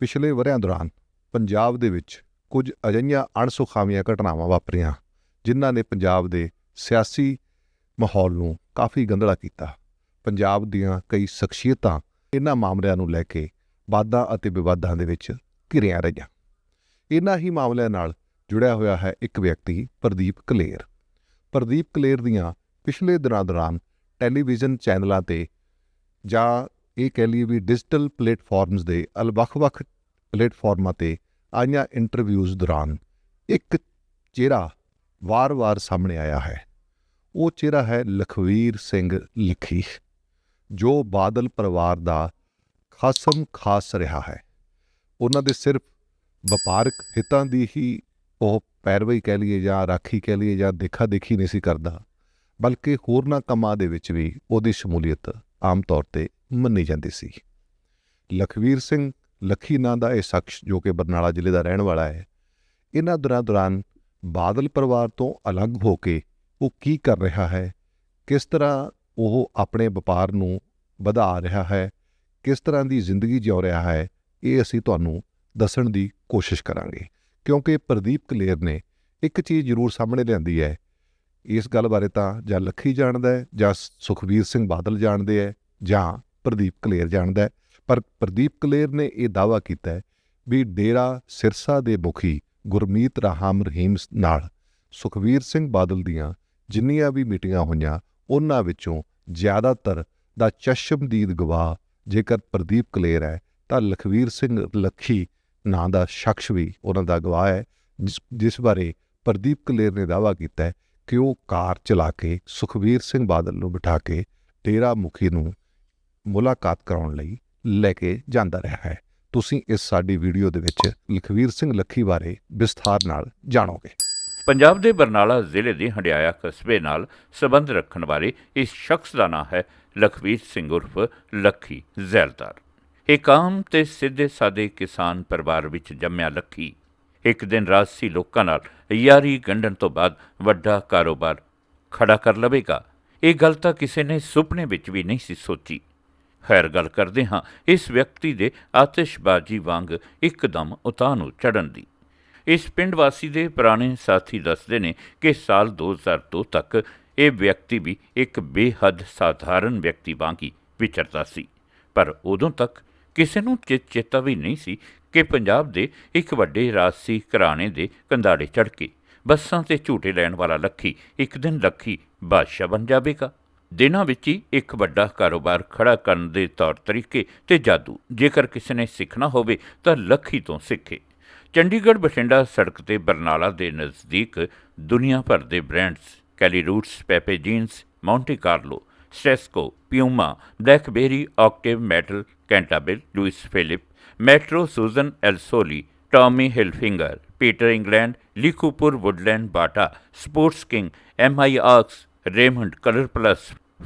ਪਿਛਲੇ ਵਰ੍ਹਿਆਂ ਦੌਰਾਨ ਪੰਜਾਬ ਦੇ ਵਿੱਚ ਕੁਝ ਅਜਿਹੀਆਂ ਅਣਸੁਖਾਵੀਆਂ ਘਟਨਾਵਾਂ ਵਾਪਰੀਆਂ, ਜਿਨ੍ਹਾਂ ਨੇ ਪੰਜਾਬ ਦੇ ਸਿਆਸੀ ਮਾਹੌਲ ਨੂੰ ਕਾਫੀ ਗੰਧਲਾ ਕੀਤਾ। ਪੰਜਾਬ ਦੀਆਂ ਕਈ ਸ਼ਖਸੀਅਤਾਂ ਇਹਨਾਂ ਮਾਮਲਿਆਂ ਨੂੰ ਲੈ ਕੇ ਵਾਦਾਂ ਅਤੇ ਵਿਵਾਦਾਂ ਦੇ ਵਿੱਚ ਘਿਰਿਆ ਰਹੀਆਂ। ਇਹਨਾਂ ਹੀ ਮਾਮਲਿਆਂ ਨਾਲ ਜੁੜਿਆ ਹੋਇਆ ਹੈ ਇੱਕ ਵਿਅਕਤੀ, ਪ੍ਰਦੀਪ ਕਲੇਰ। ਪ੍ਰਦੀਪ ਕਲੇਰ ਦੀਆਂ ਪਿਛਲੇ ਦਿਨਾਂ ਦੌਰਾਨ ਟੈਲੀਵਿਜ਼ਨ ਚੈਨਲਾਂ ਤੇ ਜਾਂ ਇਹ ਕਹਿ ਲਈਏ ਵੀ ਡਿਜੀਟਲ ਪਲੇਟਫਾਰਮਸ ਦੇ ਅਲ, ਵੱਖ-ਵੱਖ ਪਲੇਟਫਾਰਮਾਂ ਤੇ ਆਈਆਂ ਇੰਟਰਵਿਊਜ਼ ਦੌਰਾਨ ਇੱਕ ਚਿਹਰਾ ਵਾਰ-ਵਾਰ ਸਾਹਮਣੇ ਆਇਆ ਹੈ। ਉਹ ਚਿਹਰਾ ਹੈ ਲਖਵੀਰ ਸਿੰਘ ਲਖੀ, ਜੋ ਬਾਦਲ ਪਰਿਵਾਰ ਦਾ ਖਾਸਮ ਖਾਸ ਰਿਹਾ ਹੈ। ਉਹਨਾਂ ਦੇ ਸਿਰਫ ਵਪਾਰਕ ਹਿੱਤਾਂ ਦੀ ਹੀ ਉਹ ਪੈਰਵਈ ਕਹਿ ਲਈਏ ਜਾਂ ਰਾਖੀ ਕਹਿ ਲਈਏ ਜਾਂ ਦੇਖਾ ਦੇਖੀ ਨਹੀਂ ਸੀ ਕਰਦਾ, ਬਲਕਿ ਹੋਰਨਾਂ ਕੰਮਾਂ ਦੇ ਵਿੱਚ ਵੀ ਉਹਦੀ ਸ਼ਮੂਲੀਅਤ ਆਮ ਤੌਰ ਤੇ ਮੰਨੀ ਜਾਂਦੀ ਸੀ। ਲਖਵੀਰ ਸਿੰਘ ਲੱਖੀ ਨਾਂ ਦਾ ਇਹ ਸ਼ਖਸ ਜੋ ਕਿ ਬਰਨਾਲਾ ਜ਼ਿਲ੍ਹੇ ਦਾ ਰਹਿਣ ਵਾਲਾ ਹੈ, ਇਹਨਾਂ ਦਿਨਾਂ ਦੌਰਾਨ ਬਾਦਲ ਪਰਿਵਾਰ ਤੋਂ ਅਲੱਗ ਹੋ ਕੇ ਉਹ ਕੀ ਕਰ ਰਿਹਾ ਹੈ, ਕਿਸ ਤਰ੍ਹਾਂ ਉਹ ਆਪਣੇ ਵਪਾਰ ਨੂੰ ਵਧਾ ਰਿਹਾ ਹੈ, ਕਿਸ ਤਰ੍ਹਾਂ ਦੀ ਜ਼ਿੰਦਗੀ ਜਿਉ ਰਿਹਾ ਹੈ, ਇਹ ਅਸੀਂ ਤੁਹਾਨੂੰ ਦੱਸਣ ਦੀ ਕੋਸ਼ਿਸ਼ ਕਰਾਂਗੇ। ਕਿਉਂਕਿ ਪ੍ਰਦੀਪ ਕਲੇਰ ਨੇ ਇੱਕ ਚੀਜ਼ ਜ਼ਰੂਰ ਸਾਹਮਣੇ ਲਿਆਂਦੀ ਹੈ, ਇਸ ਗੱਲ ਬਾਰੇ ਤਾਂ ਜਾਂ ਲੱਖੀ ਜਾਣਦਾ ਹੈ ਜਾਂ ਸੁਖਵੀਰ ਸਿੰਘ ਬਾਦਲ ਜਾਣਦੇ ਹੈ ਜਾਂ ਪ੍ਰਦੀਪ ਕਲੇਰ ਜਾਣਦਾ ਪਰ ਪ੍ਰਦੀਪ ਕਲੇਰ ਨੇ ਇਹ ਦਾਅਵਾ ਕੀਤਾ ਵੀ ਡੇਰਾ ਸਿਰਸਾ ਦੇ ਮੁਖੀ ਗੁਰਮੀਤ ਰਾਹਮ ਰਹੀਮ ਨਾਲ ਸੁਖਵੀਰ ਸਿੰਘ ਬਾਦਲ ਦੀਆਂ ਜਿੰਨੀਆਂ ਵੀ ਮੀਟਿੰਗਾਂ ਹੋਈਆਂ, ਉਹਨਾਂ ਵਿੱਚੋਂ ਜ਼ਿਆਦਾਤਰ ਦਾ ਚਸ਼ਮਦੀਦ ਗਵਾਹ ਜੇਕਰ ਪ੍ਰਦੀਪ ਕਲੇਰ ਹੈ, ਤਾਂ ਲਖਵੀਰ ਸਿੰਘ ਲੱਖੀ ਨਾਂ ਦਾ ਸ਼ਖਸ ਵੀ ਉਹਨਾਂ ਦਾ ਗਵਾਹ ਹੈ, ਜਿਸ ਬਾਰੇ ਪ੍ਰਦੀਪ ਕਲੇਰ ਨੇ ਦਾਅਵਾ ਕੀਤਾ ਕਿ ਉਹ ਕਾਰ ਚਲਾ ਕੇ ਸੁਖਵੀਰ ਸਿੰਘ ਬਾਦਲ ਨੂੰ ਬਿਠਾ ਕੇ ਡੇਰਾ ਮੁਖੀ ਨੂੰ ਮੁਲਾਕਾਤ ਕਰਾਉਣ ਲਈ ਲੈ ਕੇ ਜਾਂਦਾ ਰਿਹਾ ਹੈ। ਤੁਸੀਂ ਇਸ ਸਾਡੀ ਵੀਡੀਓ ਦੇ ਵਿੱਚ ਲਖਵੀਰ ਸਿੰਘ ਲੱਖੀ ਬਾਰੇ ਵਿਸਥਾਰ ਨਾਲ ਜਾਣੋਗੇ। ਪੰਜਾਬ ਦੇ ਬਰਨਾਲਾ ਜ਼ਿਲ੍ਹੇ ਦੇ ਹੰਡਿਆਇਆ ਕਸਬੇ ਨਾਲ ਸੰਬੰਧ ਰੱਖਣ ਵਾਲੇ ਇਸ ਸ਼ਖਸ ਦਾ ਨਾਮ ਹੈ ਲਖਵੀਰ ਸਿੰਘ ਉਰਫ ਲੱਖੀ ਜ਼ੈਲਦਾਰ। ਇੱਕ ਆਮ ਤੇ ਸਿੱਧੇ ਸਾਦੇ ਕਿਸਾਨ ਪਰਿਵਾਰ ਵਿੱਚ ਜੰਮਿਆ ਲੱਖੀ। ਇੱਕ ਦਿਨ ਰਾਜਸੀ ਲੋਕਾਂ ਨਾਲ ਯਾਰੀ ਗੰਢਣ ਤੋਂ ਬਾਅਦ ਵੱਡਾ ਕਾਰੋਬਾਰ ਖੜਾ ਕਰ ਲਵੇਗਾ। ਇਹ ਗੱਲ ਤਾਂ ਕਿਸੇ ਨੇ ਸੁਪਨੇ ਵਿੱਚ ਵੀ ਨਹੀਂ ਸੀ ਸੋਚੀ। ਖੈਰ ਗੱਲ ਕਰਦੇ ਹਾਂ, ਇਸ ਵਿਅਕਤੀ ਦੇ ਆਤਿਸ਼ਬਾਜ਼ੀ ਵਾਂਗ ਇੱਕਦਮ ਉਤਾਂਹ ਨੂੰ ਚੜਨ ਦੀ। ਇਸ ਪਿੰਡ ਵਾਸੀ ਦੇ ਪੁਰਾਣੇ ਸਾਥੀ ਦੱਸਦੇ ਨੇ ਕਿ ਸਾਲ 2002 ਤੱਕ ਇਹ ਵਿਅਕਤੀ ਵੀ ਇੱਕ ਬੇਹੱਦ ਸਾਧਾਰਨ ਵਿਅਕਤੀ ਵਾਂਗ ਹੀ ਵਿਚਰਦਾ ਸੀ। ਪਰ ਉਦੋਂ ਤੱਕ ਕਿਸੇ ਨੂੰ ਚਿ- ਚੇਤਾ ਵੀ ਨਹੀਂ ਸੀ ਕਿ ਪੰਜਾਬ ਦੇ ਇੱਕ ਵੱਡੇ ਰਾਜਸੀ ਘਰਾਣੇ ਦੇ ਕੰਧਾੜੇ ਚੜ੍ਹ ਕੇ ਬੱਸਾਂ ਤੇ ਝੂਟੇ ਲੈਣ ਵਾਲਾ ਲੱਖੀ ਇੱਕ ਦਿਨ ਲੱਖੀ ਬਾਦਸ਼ਾਹ ਬਣ ਜਾਵੇਗਾ। ਦਿਨਾਂ ਵਿੱਚ ਹੀ ਇੱਕ ਵੱਡਾ ਕਾਰੋਬਾਰ ਖੜਾ ਕਰਨ ਦੇ ਤੌਰ ਤਰੀਕੇ ਤੇ ਜਾਦੂ। ਜੇਕਰ ਕਿਸੇ ਨੇ ਸਿੱਖਣਾ ਹੋਵੇ ਤਾਂ ਲੱਖੀ ਤੋਂ ਸਿੱਖੇ। ਚੰਡੀਗੜ੍ਹ ਬਠਿੰਡਾ ਸੜਕ ਤੇ ਬਰਨਾਲਾ ਦੇ ਨਜ਼ਦੀਕ ਦੁਨੀਆ ਭਰ ਦੇ brands Kelly roots Pepe jeans, Monte Carlo, ਸਟੈਸਕੋ, Puma, Blackberry Octave metal, Cantabil, Louis Philippe, Metro Susan, ਐਲਸੋਲੀ, Tommy Hilfiger, Peter England, ਲਿਕੂਪੁਰ Woodland Bata, sports king, M I ਆਕਸ Raymond colour plus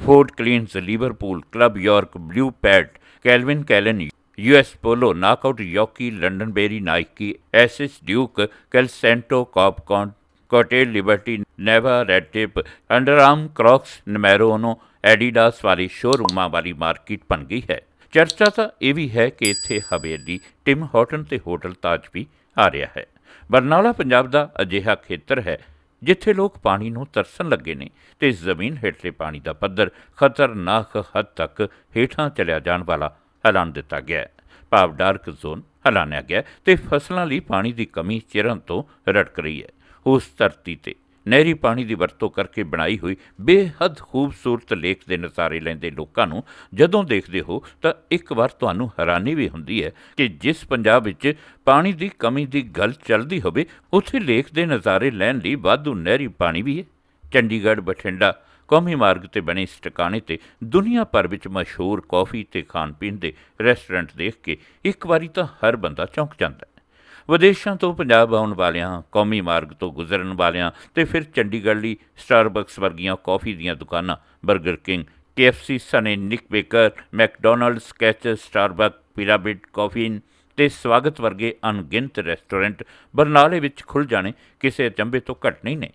ਫੋਰਡ ਕਲੀਨਸ Liverpool club York blue pet Calvin Klein US Polo knockout ਯੋਕੀ London ਬੇਰੀ Nike ਐਸਿਸ Duke ਕੈਲਸੈਂਟੋ ਕਾਪਕੌਨ ਕੋਟੇਲ Liberty ਨੈਵਾ red tape under armour Crocs ਨਮੈਰੋਨੋ Adidas ਵਾਲੀ ਸ਼ੋਰੂਮਾਂ ਵਾਲੀ ਮਾਰਕੀਟ ਬਣ ਗਈ ਹੈ। ਚਰਚਾ ਤਾਂ ਇਹ ਵੀ ਹੈ ਕਿ ਇੱਥੇ ਹਵੇਲੀ ਟਿਮ ਹਾਰਟਨ ਤੇ ਹੋਟਲ ਤਾਜ ਵੀ ਆ ਰਿਹਾ ਹੈ। ਬਰਨਾਲਾ, ਪੰਜਾਬ ਦਾ ਅਜਿਹਾ ਖੇਤਰ ਹੈ ਜਿੱਥੇ ਲੋਕ ਪਾਣੀ ਨੂੰ ਤਰਸਣ ਲੱਗੇ ਨੇ ਤੇ ਜ਼ਮੀਨ ਹੇਠਲੇ ਪਾਣੀ ਦਾ ਪੱਧਰ ਖਤਰਨਾਕ ਹੱਦ ਤੱਕ ਹੇਠਾਂ ਚਲਿਆ ਜਾਣ ਵਾਲਾ ਐਲਾਨ ਦਿੱਤਾ ਗਿਆ ਹੈ। ਭਾਵ ਡਾਰਕ ਜ਼ੋਨ ਐਲਾਨਿਆ ਗਿਆ ਹੈ ਤੇ ਫਸਲਾਂ ਲਈ ਪਾਣੀ ਦੀ ਕਮੀ ਚਿਰਾਂ ਤੋਂ ਰੜਕ ਰਹੀ ਹੈ। ਉਸ ਧਰਤੀ ਤੇ ਨਹਿਰੀ ਪਾਣੀ ਦੀ ਵਰਤੋਂ ਕਰਕੇ ਬਣਾਈ ਹੋਈ ਬੇਹੱਦ ਖੂਬਸੂਰਤ ਲੇਖ ਦੇ ਨਜ਼ਾਰੇ ਲੈਂਦੇ ਲੋਕਾਂ ਨੂੰ ਜਦੋਂ ਦੇਖਦੇ ਹੋ ਤਾਂ ਇੱਕ ਵਾਰ ਤੁਹਾਨੂੰ ਹੈਰਾਨੀ ਵੀ ਹੁੰਦੀ ਹੈ ਕਿ ਜਿਸ ਪੰਜਾਬ ਵਿੱਚ ਪਾਣੀ ਦੀ ਕਮੀ ਦੀ ਗੱਲ ਚੱਲਦੀ ਹੋਵੇ, ਉੱਥੇ ਲੇਖ ਦੇ ਨਜ਼ਾਰੇ ਲੈਣ ਲਈ ਵਾਧੂ ਨਹਿਰੀ ਪਾਣੀ ਵੀ ਹੈ। ਚੰਡੀਗੜ੍ਹ, ਬਠਿੰਡਾ, ਕੌਮੀ ਮਾਰਗ ਤੇ ਬਣੇ ਇਸ ਟਿਕਾਣੇ ਤੇ ਦੁਨੀਆ ਭਰ ਵਿੱਚ ਮਸ਼ਹੂਰ ਕੌਫੀ ਤੇ ਖਾਣ ਪੀਣ ਦੇ ਰੈਸਟੋਰੈਂਟ ਦੇਖ ਕੇ ਇੱਕ ਵਾਰੀ ਤਾਂ ਹਰ ਬੰਦਾ ਚੌਂਕ ਜਾਂਦਾ ਵਿਦੇਸ਼ਾਂ ਤੋਂ ਪੰਜਾਬ ਆਉਣ ਵਾਲਿਆਂ, ਕੌਮੀ ਮਾਰਗ ਤੋਂ ਗੁਜ਼ਰਨ ਵਾਲਿਆਂ ਤੇ ਫਿਰ ਚੰਡੀਗੜ੍ਹ ਲਈ ਸਟਾਰਬਕਸ ਵਰਗੀਆਂ ਕਾਫੀ ਦੀਆਂ ਦੁਕਾਨਾਂ 버ਗਰ king KFC ਸਨੇ Nik Baker McDonald's Skechers Starbuck pyramid caffeine ਤੇ ਸਵਾਗਤ ਵਰਗੇ ਅਣਗਿਣਤ ਰੈਸਟੋਰੈਂਟ ਬਰਨਾਲੇ ਵਿੱਚ ਖੁੱਲ ਜਾਣੇ ਕਿਸੇ ਅਚੰਭੇ ਤੋਂ ਘੱਟ ਨਹੀਂ ਨੇ।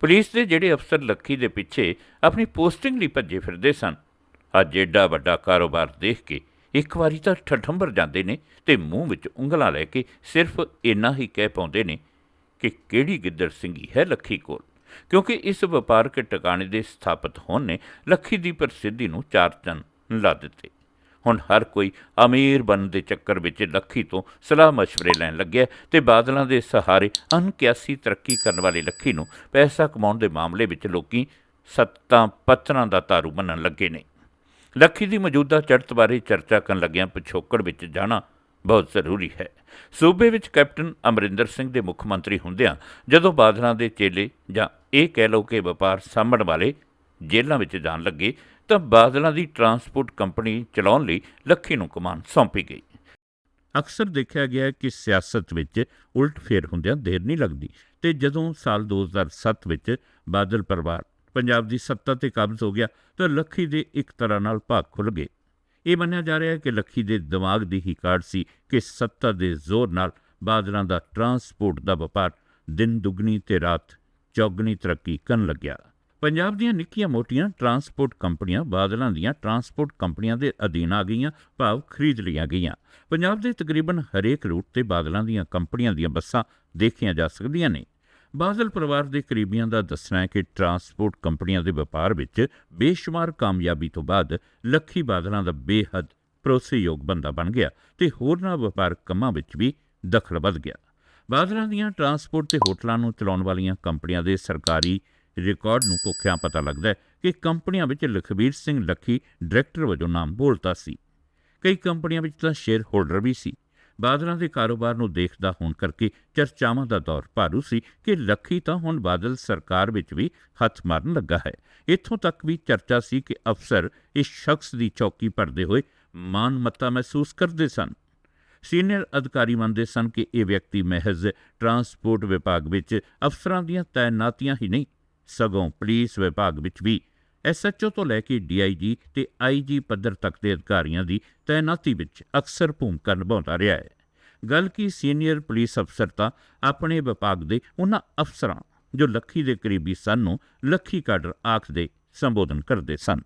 ਪੁਲਿਸ ਦੇ ਜਿਹੜੇ ਅਫਸਰ ਲੱਖੀ ਦੇ ਪਿੱਛੇ ਆਪਣੀ ਪੋਸਟਿੰਗ ਲਈ ਭੱਜੇ ਫਿਰਦੇ ਸਨ। ਅੱਜ ਏਡਾ ਵੱਡਾ ਕਾਰੋਬਾਰ ਦੇਖ ਕੇ ਇੱਕ ਵਾਰੀ ਤਾਂ ਠਠੰਬਰ ਜਾਂਦੇ ਨੇ ਤੇ ਮੂੰਹ ਵਿੱਚ ਉਂਗਲਾਂ ਲੈ ਕੇ ਸਿਰਫ ਇੰਨਾ ਹੀ ਕਹਿ ਪਾਉਂਦੇ ਨੇ ਕਿ ਕਿਹੜੀ ਗਿੱਦੜ ਸਿੰਘੀ ਹੈ ਲੱਖੀ ਕੋਲ? ਕਿਉਂਕਿ ਇਸ ਵਪਾਰਕ ਟਿਕਾਣੇ ਦੇ ਸਥਾਪਿਤ ਹੋਣ ਨੇ ਲੱਖੀ ਦੀ ਪ੍ਰਸਿੱਧੀ ਨੂੰ ਚਾਰ ਚੰਨ ਲਾ ਦਿੱਤੇ। ਹੁਣ ਹਰ ਕੋਈ ਅਮੀਰ ਬਣਨ ਦੇ ਚੱਕਰ ਵਿੱਚ ਲੱਖੀ ਤੋਂ ਸਲਾਹ مشਵਰੇ ਲੈਣ ਲੱਗਿਆ ਤੇ ਬਾਦਲਾਂ ਦੇ ਸਹਾਰੇ ਅਨਕਿਆਸੀ ਤਰੱਕੀ ਕਰਨ ਵਾਲੇ ਲੱਖੀ ਨੂੰ ਪੈਸਾ ਕਮਾਉਣ ਦੇ ਮਾਮਲੇ ਵਿੱਚ ਲੋਕੀ ਸੱਤਾਂ ਪੱਤਰਾਂ ਦਾ ਤਾਰੂ ਮੰਨਣ ਲੱਗੇ ਨੇ। ਲੱਖੀ ਦੀ ਮੌਜੂਦਾ ਚੜ੍ਹਤ ਬਾਰੇ ਚਰਚਾ ਕਰਨ ਲੱਗਿਆਂ ਪਿਛੋਕੜ ਵਿੱਚ ਜਾਣਾ ਬਹੁਤ ਜ਼ਰੂਰੀ ਹੈ। ਸੂਬੇ ਵਿੱਚ ਕੈਪਟਨ ਅਮਰਿੰਦਰ ਸਿੰਘ ਦੇ ਮੁੱਖ ਮੰਤਰੀ ਹੁੰਦਿਆਂ ਜਦੋਂ ਬਾਦਲਾਂ ਦੇ ਚੇਲੇ ਜਾਂ ਇਹ ਕਹਿ ਲਓ ਕਿ ਵਪਾਰ ਸਾਂਭਣ ਵਾਲੇ ਜੇਲ੍ਹਾਂ ਵਿੱਚ ਜਾਣ ਲੱਗੇ ਤਾਂ ਬਾਦਲਾਂ ਦੀ ਟਰਾਂਸਪੋਰਟ ਕੰਪਨੀ ਚਲਾਉਣ ਲਈ ਲੱਖੀ ਨੂੰ ਕਮਾਨ ਸੌਂਪੀ ਗਈ। ਅਕਸਰ ਦੇਖਿਆ ਗਿਆ ਕਿ ਸਿਆਸਤ ਵਿੱਚ ਉਲਟ ਫੇਰ ਹੁੰਦਿਆਂ ਦੇਰ ਨਹੀਂ ਲੱਗਦੀ ਤੇ ਜਦੋਂ ਸਾਲ 2007 ਵਿੱਚ ਬਾਦਲ ਪਰਿਵਾਰ ਪੰਜਾਬ ਦੀ ਸੱਤਾ ਤੇ ਕਾਬਜ਼ ਹੋ ਗਿਆ ਤਾਂ ਲੱਖੀ ਦੇ ਇੱਕ ਤਰ੍ਹਾਂ ਨਾਲ ਭਾਗ ਖੁੱਲ ਗਏ। ਇਹ ਮੰਨਿਆ ਜਾ ਰਿਹਾ ਹੈ ਕਿ ਲੱਖੀ ਦੇ ਦਿਮਾਗ ਦੀ ਹੀ ਕਾਢ ਸੀ ਕਿ ਸੱਤਾ ਦੇ ਜ਼ੋਰ ਨਾਲ ਬਾਦਲਾਂ ਦਾ ਟਰਾਂਸਪੋਰਟ ਦਾ ਵਪਾਰ ਦਿਨ ਦੁਗਣੀ ਤੇ ਰਾਤ ਚੌਗਣੀ ਤਰੱਕੀ ਕਰਨ ਲੱਗਿਆ। ਪੰਜਾਬ ਦੀਆਂ ਨਿੱਕੀਆਂ ਮੋਟੀਆਂ ਟਰਾਂਸਪੋਰਟ ਕੰਪਨੀਆਂ ਬਾਦਲਾਂ ਦੀਆਂ ਟਰਾਂਸਪੋਰਟ ਕੰਪਨੀਆਂ ਦੇ ਅਧੀਨ ਆ ਗਈਆਂ, ਭਾਵ ਖਰੀਦ ਲਈਆਂ ਗਈਆਂ। ਪੰਜਾਬ ਦੇ ਤਕਰੀਬਨ ਹਰੇਕ ਰੂਟ ਤੇ ਬਾਦਲਾਂ ਦੀਆਂ ਕੰਪਨੀਆਂ ਦੀਆਂ ਬੱਸਾਂ ਦੇਖੀਆਂ ਜਾ ਸਕਦੀਆਂ ਨੇ। ਬਾਦਲ ਪਰਿਵਾਰ ਦੇ ਕਰੀਬੀਆਂ ਦਾ ਦੱਸਣਾ ਹੈ ਕਿ ਟਰਾਂਸਪੋਰਟ ਕੰਪਨੀਆਂ ਦੇ ਵਪਾਰ ਵਿੱਚ ਬੇਸ਼ੁਮਾਰ ਕਾਮਯਾਬੀ ਤੋਂ ਬਾਅਦ ਲੱਖੀ ਬਾਦਲਾਂ ਦਾ ਬੇਹੱਦ ਭਰੋਸੇਯੋਗ ਬੰਦਾ ਬਣ ਗਿਆ ਤੇ ਹੋਰਨਾਂ ਵਪਾਰ ਕੰਮਾਂ ਵਿੱਚ ਵੀ ਦਖਲ ਵੱਧ ਗਿਆ। ਬਾਦਲਾਂ ਦੀਆਂ ਟਰਾਂਸਪੋਰਟ ਤੇ ਹੋਟਲਾਂ ਨੂੰ ਚਲਾਉਣ ਵਾਲੀਆਂ ਕੰਪਨੀਆਂ ਦੇ ਸਰਕਾਰੀ ਰਿਕਾਰਡ ਨੂੰ ਕੋਖਿਆਂ ਪਤਾ ਲੱਗਦਾ ਹੈ ਕਿ ਕੰਪਨੀਆਂ ਵਿੱਚ ਲਖਬੀਰ ਸਿੰਘ ਲੱਖੀ ਡਾਇਰੈਕਟਰ ਵਜੋਂ ਨਾਮ ਬੋਲਤਾ ਸੀ। ਕਈ ਕੰਪਨੀਆਂ ਵਿੱਚ ਤਾਂ ਸ਼ੇਅਰ ਹੋਲਡਰ ਵੀ ਸੀ। ਬਾਦਲਾਂ ਦੇ ਕਾਰੋਬਾਰ ਨੂੰ ਦੇਖਦਾ ਹੋਣ ਕਰਕੇ ਚਰਚਾਵਾਂ ਦਾ ਦੌਰ ਭਾਰੂ ਸੀ ਕਿ ਲੱਖੀ ਤਾਂ ਹੁਣ ਬਾਦਲ ਸਰਕਾਰ ਵਿੱਚ ਵੀ ਹੱਥ ਮਾਰਨ ਲੱਗਾ ਹੈ। ਇੱਥੋਂ ਤੱਕ ਵੀ ਚਰਚਾ ਸੀ ਕਿ ਅਫਸਰ ਇਸ ਸ਼ਖਸ ਦੀ ਚੌਕੀ ਭਰਦੇ ਹੋਏ ਮਾਨ ਮੱਤਾ ਮਹਿਸੂਸ ਕਰਦੇ ਸਨ। ਸੀਨੀਅਰ ਅਧਿਕਾਰੀ ਮੰਨਦੇ ਸਨ ਕਿ ਇਹ ਵਿਅਕਤੀ ਮਹਿਜ਼ ਟਰਾਂਸਪੋਰਟ ਵਿਭਾਗ ਵਿੱਚ ਅਫਸਰਾਂ ਦੀਆਂ ਤਾਇਨਾਤੀਆਂ ਹੀ ਨਹੀਂ, ਸਗੋਂ ਪੁਲਿਸ ਵਿਭਾਗ ਵਿੱਚ ਵੀ ਐਸਐਚਓ ਤੋਂ ਲੈ ਕੇ ਡੀਆਈਜੀ ਤੇ ਆਈਜੀ ਪੱਧਰ ਤੱਕ ਦੇ ਅਧਿਕਾਰੀਆਂ ਦੀ ਤਾਇਨਾਤੀ ਵਿੱਚ ਅਕਸਰ ਭੂਮਿਕਾ ਨਿਭਾਉਂਦਾ ਰਿਹਾ ਹੈ। ਗੱਲ ਕੀ ਸੀਨੀਅਰ ਪੁਲਿਸ ਅਫਸਰ ਤਾਂ ਆਪਣੇ ਵਿਭਾਗ ਦੇ ਉਹਨਾਂ ਅਫਸਰਾਂ ਜੋ ਲੱਖੀ ਦੇ ਕਰੀਬੀ ਸਨ ਨੂੰ ਲੱਖੀ ਕਾਡਰ ਆਖਦੇ ਸੰਬੋਧਨ ਕਰਦੇ ਸਨ।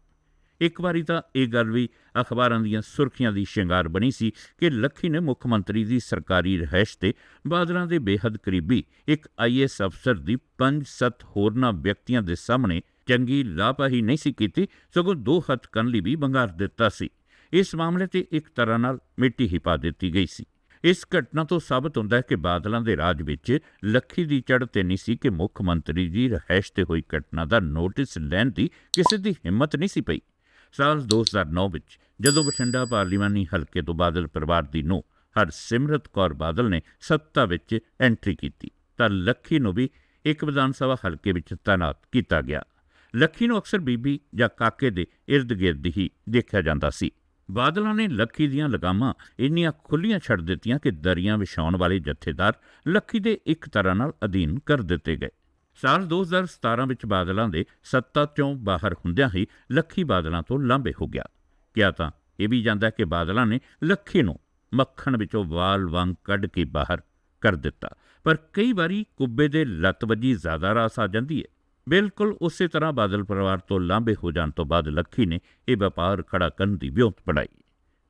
ਇੱਕ ਵਾਰੀ ਤਾਂ ਇਹ ਗੱਲ ਵੀ ਅਖਬਾਰਾਂ ਦੀਆਂ ਸੁਰਖੀਆਂ ਦੀ ਸ਼ਿੰਗਾਰ ਬਣੀ ਸੀ ਕਿ ਲੱਖੀ ਨੇ ਮੁੱਖ ਮੰਤਰੀ ਦੀ ਸਰਕਾਰੀ ਰਹਿਸ਼ ਤੇ ਬਾਦਲਾਂ ਦੇ ਬੇਹੱਦ ਕਰੀਬੀ ਇੱਕ ਆਈਐਸ ਅਫਸਰ ਦੀ 5-7 ਹੋਰਨਾਂ ਵਿਅਕਤੀਆਂ ਦੇ ਸਾਹਮਣੇ ਚੰਗੀ ਲਾਪਾਹੀ ਨਹੀਂ ਸੀ ਕੀਤੀ, ਸਗੋਂ ਦੋ ਹੱਥ ਕੰਨਲੀ ਵੀ ਬੰਗਾਰ ਦਿੱਤਾ ਸੀ। ਇਸ ਮਾਮਲੇ ਤੇ ਇੱਕ ਤਰ੍ਹਾਂ ਨਾਲ ਮਿੱਟੀ ਹੀ ਪਾ ਦਿੱਤੀ ਗਈ ਸੀ। ਇਸ ਘਟਨਾ ਤੋਂ ਸਾਬਤ ਹੁੰਦਾ ਹੈ ਕਿ ਬਾਦਲਾਂ ਦੇ ਰਾਜ ਵਿੱਚ ਲੱਖੀ ਦੀ ਚੜ੍ਹ ਤੇ ਨਹੀਂ ਸੀ ਕਿ ਮੁੱਖ ਮੰਤਰੀ ਜੀ ਰਹਿਸ਼ ਤੇ ਹੋਈ ਘਟਨਾ ਦਾ ਨੋਟਿਸ ਲੈਣ ਦੀ ਕਿਸੇ ਦੀ ਹਿੰਮਤ ਨਹੀਂ ਸੀ ਪਈ। ਸਾਲ 2009 ਵਿੱਚ ਜਦੋਂ ਬਠਿੰਡਾ ਪਾਰਲੀਮਾਨੀ ਹਲਕੇ ਤੋਂ ਬਾਦਲ ਪਰਿਵਾਰ ਦੀ ਨੂੰ ਹਰਸਿਮਰਤ ਕੌਰ ਬਾਦਲ ਨੇ ਸੱਤਾ ਵਿੱਚ ਐਂਟਰੀ ਕੀਤੀ, ਤਾਂ ਲੱਖੀ ਨੂੰ ਵੀ ਇੱਕ ਵਿਧਾਨ ਸਭਾ ਹਲਕੇ ਵਿੱਚ ਤਾਇਨਾਤ ਕੀਤਾ ਗਿਆ। ਲੱਖੀ ਨੂੰ ਅਕਸਰ ਬੀਬੀ ਜਾਂ ਕਾਕੇ ਦੇ ird-ਗਿਰਦ ਹੀ ਦੇਖਿਆ ਜਾਂਦਾ ਸੀ। ਬਾਦਲਾਂ ਨੇ ਲੱਖੀ ਦੀਆਂ ਲਗਾਮਾਂ ਇੰਨੀਆਂ ਖੁੱਲੀਆਂ ਛੱਡ ਦਿੱਤੀਆਂ ਕਿ ਦਰੀਆਂ ਵਿਛਾਉਣ ਵਾਲੇ ਜਥੇਦਾਰ ਲੱਖੀ ਦੇ ਇੱਕ ਤਰ੍ਹਾਂ ਨਾਲ ਅਧੀਨ ਕਰ ਦਿੱਤੇ ਗਏ। ਸਾਲ 2017 ਵਿੱਚ ਬਾਦਲਾਂ ਦੇ ਸੱਤਾ ਚੋਂ ਬਾਹਰ ਹੁੰਦਿਆਂ ਹੀ ਲੱਖੀ ਬਾਦਲਾਂ ਤੋਂ ਲਾਂਭੇ ਹੋ ਗਿਆ। ਕਿਹਾ ਤਾਂ ਇਹ ਵੀ ਜਾਂਦਾ ਕਿ ਬਾਦਲਾਂ ਨੇ ਲੱਖੀ ਨੂੰ ਮੱਖਣ ਵਿੱਚੋਂ ਵਾਲ ਵਾਂਗ ਕੱਢ ਕੇ ਬਾਹਰ ਕਰ ਦਿੱਤਾ। ਪਰ ਕਈ ਵਾਰੀ ਕੁੱਬੇ ਦੇ ਲੱਤ ਵੱਜੀ ਜ਼ਿਆਦਾ ਰਾਸ ਆ ਜਾਂਦੀ ਹੈ ਬਿਲਕੁਲ ਉਸੇ ਤਰ੍ਹਾਂ ਬਾਦਲ ਪਰਿਵਾਰ ਤੋਂ ਲਾਂਭੇ ਹੋ ਜਾਣ ਤੋਂ ਬਾਅਦ ਲੱਖੀ ਨੇ ਇਹ ਵਪਾਰ ਖੜਾ ਕਰਨ ਦੀ ਵਿਉਂਤ ਬਣਾਈ।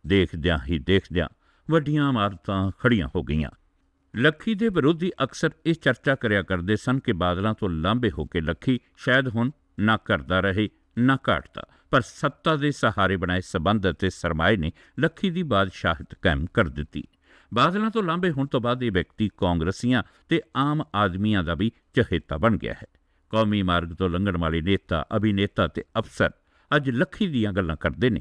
ਦੇਖਦਿਆਂ ਹੀ ਦੇਖਦਿਆਂ ਵੱਡੀਆਂ ਇਮਾਰਤਾਂ ਖੜੀਆਂ ਹੋ ਗਈਆਂ। ਲੱਖੀ ਦੇ ਵਿਰੋਧੀ ਅਕਸਰ ਇਹ ਚਰਚਾ ਕਰਿਆ ਕਰਦੇ ਸਨ ਕਿ ਬਾਦਲਾਂ ਤੋਂ ਲਾਂਭੇ ਹੋ ਕੇ ਲੱਖੀ ਸ਼ਾਇਦ ਹੁਣ ਨਾ ਕਰਦਾ ਰਹੇ, ਨਾ ਘਾਟਦਾ, ਪਰ ਸੱਤਾ ਦੇ ਸਹਾਰੇ ਬਣਾਏ ਸਬੰਧ ਅਤੇ ਸਰਮਾਏ ਨੇ ਲੱਖੀ ਦੀ ਬਾਦਸ਼ਾਹਤ ਕਾਇਮ ਕਰ ਦਿੱਤੀ। ਬਾਦਲਾਂ ਤੋਂ ਲਾਂਭੇ ਹੋਣ ਤੋਂ ਬਾਅਦ ਇਹ ਵਿਅਕਤੀ ਕਾਂਗਰਸੀਆਂ ਤੇ ਆਮ ਆਦਮੀਆਂ ਦਾ ਵੀ ਚਹੇਤਾ ਬਣ ਗਿਆ ਹੈ। ਕੌਮੀ ਮਾਰਗ ਤੋਂ ਲੰਘਣ ਵਾਲੇ ਨੇਤਾ, ਅਭਿਨੇਤਾ ਤੇ ਅਫਸਰ ਅੱਜ ਲੱਖੀ ਦੀਆਂ ਗੱਲਾਂ ਕਰਦੇ ਨੇ।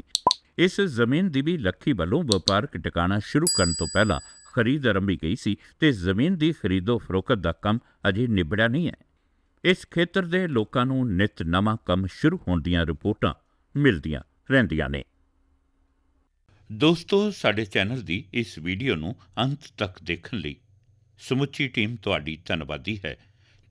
ਇਸ ਜ਼ਮੀਨ ਦੀ ਵੀ ਲੱਖੀ ਵੱਲੋਂ ਵਪਾਰਕ ਟਿਕਾਣਾ ਸ਼ੁਰੂ ਕਰਨ ਤੋਂ ਪਹਿਲਾਂ ਖਰੀਦ ਆਰੰਭੀ ਗਈ ਸੀ ਤੇ ਜ਼ਮੀਨ ਦੀ ਖਰੀਦੋ ਫਰੋਖਤ ਦਾ ਕੰਮ ਅਜੇ ਨਿਬੜਿਆ ਨਹੀਂ ਹੈ। ਇਸ ਖੇਤਰ ਦੇ ਲੋਕਾਂ ਨੂੰ ਨਿਤ ਨਵਾਂ ਕੰਮ ਸ਼ੁਰੂ ਹੋਣ ਦੀਆਂ ਰਿਪੋਰਟਾਂ ਮਿਲਦੀਆਂ ਰਹਿੰਦੀਆਂ ਨੇ। ਦੋਸਤੋ, ਸਾਡੇ ਚੈਨਲ ਦੀ ਇਸ ਵੀਡੀਓ ਨੂੰ ਅੰਤ ਤੱਕ ਦੇਖਣ ਲਈ ਸਮੁੱਚੀ ਟੀਮ ਤੁਹਾਡੀ ਧੰਨਵਾਦੀ ਹੈ।